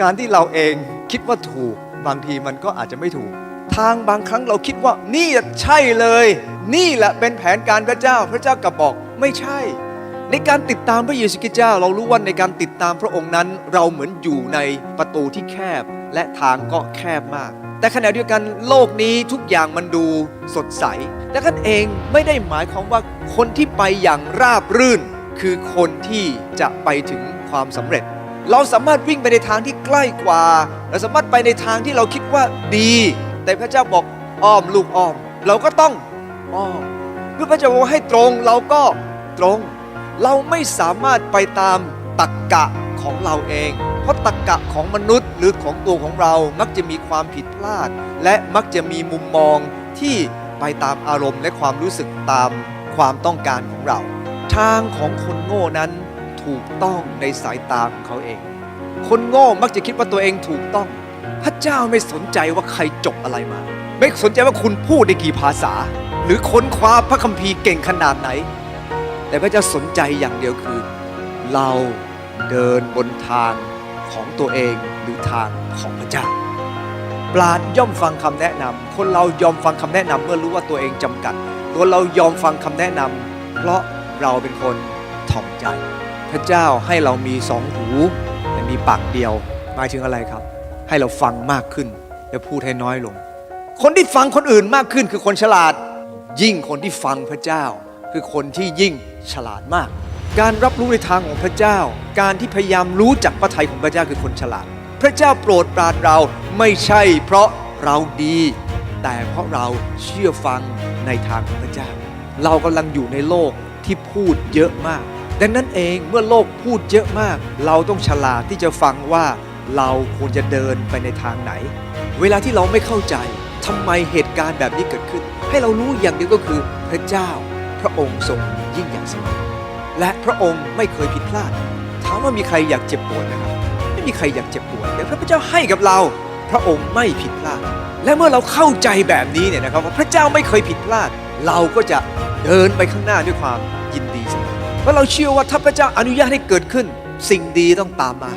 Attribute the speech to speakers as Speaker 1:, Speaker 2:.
Speaker 1: การที่เราเองคิดว่าถูกบางทีมันก็อาจจะไม่ถูก ทางบางครั้งเราคิดว่านี่ใช่เลย นี่แหละเป็นแผนการพระเจ้าพระเจ้ากลับบอกไม่ใช่ ในการติดตามพระเยซูคริสต์เจ้า เรารู้ว่าในการติดตามพระองค์นั้น เราเหมือนอยู่ในประตูที่แคบและทางก็แคบมากแต่ขณะเดียวกันโลกนี้ทุกอย่างมันดูสดใส แต่กันเองไม่ได้หมายความว่าคนที่ไปอย่างราบรื่น คือคนที่จะไปถึงความสำเร็จ เราสามารถวิ่งไปในทางที่ใกล้กว่า เราสามารถไปในทางที่เราคิดว่าดี แต่พระเจ้าบอกอ้อมลูกอ้อม เราก็ต้องอ้อมเมื่อพระเจ้าบอกให้ตรงเราก็ตรง เราไม่สามารถไปตามตักกะของเราเอง เพราะตักกะของมนุษย์หรือของตัวของเรามักจะมีความผิดพลาด และมักจะมีมุมมองที่ไปตามอารมณ์และความรู้สึกตามความต้องการของเรา ทางของคนโง่นั้น ถูกต้องในสายตาของเขาเอง คนโง่มักจะคิดว่าตัวเองถูกต้อง พระเจ้าไม่สนใจว่าใครจบอะไรมา ไม่สนใจว่าคุณพูดได้กี่ภาษา หรือค้นคว้าพระคัมภีร์เก่งขนาดไหน แต่พระเจ้าสนใจอย่างเดียวคือ เราเดินบนทางของตัวเองหรือทางของพระเจ้าปราดย่อมฟังคำแนะนำคนเรายอมฟังคำแนะนำเมื่อรู้ว่าตัวเองจำกัด ตัวเรายอมฟังคำแนะนำเพราะเราเป็นคนถ่อมใจ พระเจ้าให้เรามีสองหูแต่มีปากเดียวหมายถึงอะไรครับ ให้เราฟังมากขึ้น และพูดให้น้อยลง คนที่ฟังคนอื่นมากขึ้นคือคนฉลาด ยิ่งคนที่ฟังพระเจ้า คือคนที่ยิ่งฉลาดมาก การรับรู้ในทางของพระเจ้า การที่พยายามรู้จักพระทัยของพระเจ้าคือคนฉลาด พระเจ้าโปรดปรานเราไม่ใช่ เพราะเราดี แต่เพราะเราเชื่อฟังในทางของพระเจ้า เรากำลังอยู่ในโลกที่พูดเยอะมาก ดังนั้นเองเมื่อโลกพูดเยอะมาก เราต้องฉลาดที่จะฟังว่าเราควรจะเดินไปในทางไหน เวลาที่เราไม่เข้าใจทำไมเหตุการณ์แบบนี้เกิดขึ้น ให้เรารู้อย่างเดียวก็คือพระเจ้า พระองค์ทรงยิ่งใหญ่เสมอและพระองค์ไม่เคยผิดพลาดถามว่ามีใครอยากเจ็บปวดนะครับไม่มีใครอยากเจ็บปวดแต่พระเจ้าให้กับเรา พระองค์ไม่ผิดพลาด และเมื่อเราเข้าใจแบบนี้เนี่ยนะครับว่าพระเจ้าไม่เคยผิดพลาด เราก็จะเดินไปข้างหน้าด้วยความยินดี เพราะเราเชื่อว่าถ้าพระเจ้าอนุญาตให้เกิดขึ้น สิ่งดีต้องตามมา